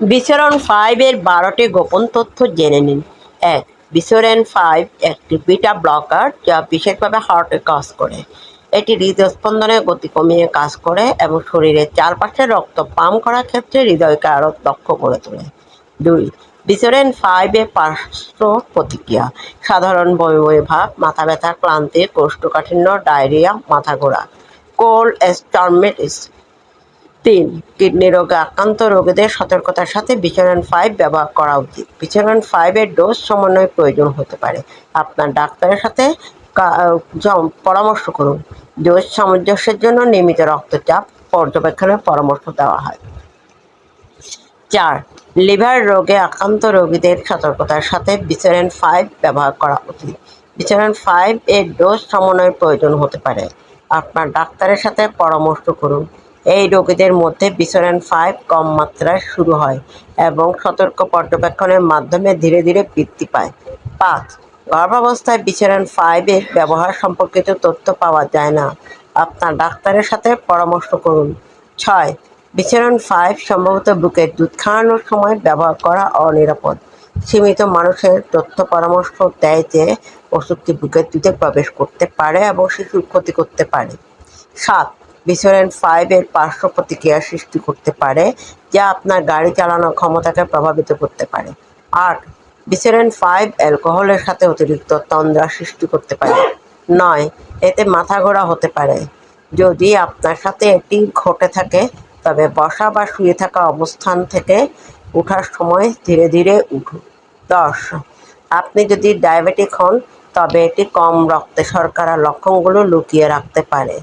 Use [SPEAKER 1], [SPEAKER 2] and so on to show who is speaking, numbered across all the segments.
[SPEAKER 1] বিচরণ ফাইভের বারোটি গোপন তথ্য জেনে নিন। এক, বিচরণ ফাইভ একটি বিটা ব্লকার যা বিশেষভাবে হার্টে কাজ করে। এটি হৃদস্পন্দনের গতি কমিয়ে কাজ করে এবং শরীরের চারপাশে রক্ত পাম করার ক্ষেত্রে হৃদয়কে আরও দক্ষ করে তোলে। দুই, বিচরণ ফাইভে পার্শ্ব প্রতিক্রিয়া। সাধারণ বমি ভাব, মাথা ব্যথা, ক্লান্তি, কোষ্ঠকাঠিন্য, ডায়রিয়া, মাথা ঘোরা। Cold stomatitis. তিন, কিডনি রোগে আক্রান্ত রোগীদের সতর্কতার সাথে বিচরণ ফাইভ ব্যবহার করা উচিত। বিচরণ ফাইভের ডোজ সমন্বয় প্রয়োজন হতে পারে। আপনার ডাক্তারের সাথে পরামর্শ করুন। ডোজ সামঞ্জস্যের জন্য নিয়মিত রক্তচাপ পর্যবেক্ষণের পরামর্শ দেওয়া হয়। চার, লিভার রোগে আক্রান্ত রোগীদের সতর্কতার সাথে বিচরণ ফাইভ ব্যবহার করা উচিত। বিচরণ ফাইভ এর ডোজ সমন্বয় প্রয়োজন হতে পারে। আপনার ডাক্তারের সাথে পরামর্শ করুন। এই রোগীদের মধ্যে বিচরণ ফাইভ কম মাত্রায় শুরু হয় এবং সতর্ক পর্যবেক্ষণের মাধ্যমে ধীরে ধীরে বৃদ্ধি পায়। পাঁচ, গর্ভাবস্থায় বিচরণ ফাইভের ব্যবহার সম্পর্কিত তথ্য পাওয়া যায় না। আপনার ডাক্তারের সাথে পরামর্শ করুন। ছয় বিচরণ ফাইভ সম্ভবত বুকের দুধ খাওয়ানোর সময় ব্যবহার করা অনিরাপদ। সীমিত মানুষের তথ্য পরামর্শ দেয় যে ওষুধটি বুকের দুধে প্রবেশ করতে পারে এবং শিশুর ক্ষতি করতে পারে। সাত বিচরণ ফাইভের পার্শ্ব প্রতিক্রিয়া সৃষ্টি করতে পারে, যা আপনার গাড়ি চালানোর ক্ষমতাকে প্রভাবিত করতে পারে। আট বিচরণ ফাইভ অ্যালকোহলের সাথে অতিরিক্ত তন্দ্রা সৃষ্টি করতে পারে। নয়, এতে মাথা ঘোরা হতে পারে। যদি আপনার সাথে এটি ঘটে থাকে, তবে বসা বা শুয়ে থাকা অবস্থান থেকে ওঠার সময় ধীরে ধীরে উঠুন। দশ, আপনি যদি ডায়াবেটিক হন, তবে এটি কম রক্তে শর্করার লক্ষণগুলো লুকিয়ে রাখতে পারে।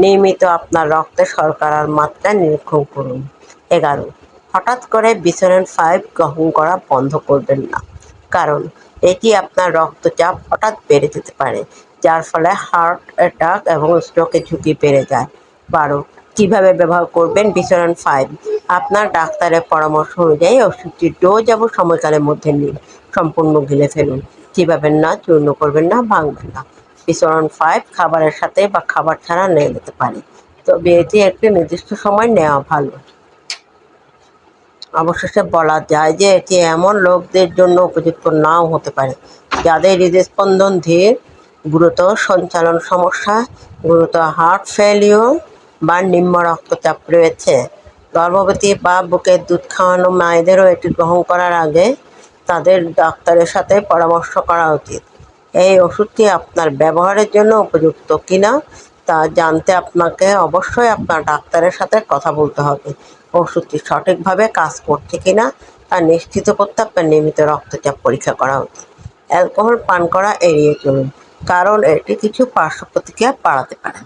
[SPEAKER 1] নিয়মিত আপনার রক্তে শর্করার মাত্রা নিরীক্ষণ করুন। এগারো, হঠাৎ করে বিচরণ ফাইভ গ্রহণ করা বন্ধ করবেন না। কারণ এটি আপনার রক্তচাপ হঠাৎ বেড়ে যেতে পারে, যার ফলে হার্ট অ্যাটাক এবং স্ট্রোকের ঝুঁকি বেড়ে যায়। বারো, কীভাবে ব্যবহার করবেন বিচরণ ফাইভ আপনার ডাক্তারের পরামর্শ অনুযায়ী ওষুধটির ডোজ এবং সময়কালের মধ্যে নিন। সম্পূর্ণ গিলে ফেলুন। চিবাবেন না, চূর্ণ করবেন না, ভাঙবেন না। বিচরণ ফাইভ খাবারের সাথে বা খাবার ছাড়া নিয়ে যেতে পারে। তবে এটি একটি নির্দিষ্ট সময় নেওয়া ভালো। অবশেষে বলা যায় যে এটি এমন লোকদের জন্য উপযুক্ত নাও হতে পারে। যাদের হৃদস্পন্দন ধীর গুরুতর সঞ্চালন সমস্যা গুরুতর হার্ট ফেলিওর বা নিম্ন রক্তচাপ রয়েছে। গর্ভবতী বা বুকের দুধ খাওয়ানো মায়েদেরও এটি গ্রহণ করার আগে তাদের ডাক্তারের সাথে পরামর্শ করা উচিত। এই ওষুধটি আপনার ব্যবহারের জন্য উপযুক্ত কিনা তা জানতে আপনাকে অবশ্যই আপনার ডাক্তারের সাথে কথা বলতে হবে। ওষুধটি সঠিকভাবে কাজ করছে কিনা তা নিশ্চিত করতে আপনার নিয়মিত রক্তচাপ পরীক্ষা করা উচিত। অ্যালকোহল পান করা এড়িয়ে চলুন, কারণ এটি কিছু পার্শ্ব প্রতিক্রিয়া বাড়াতে পারে।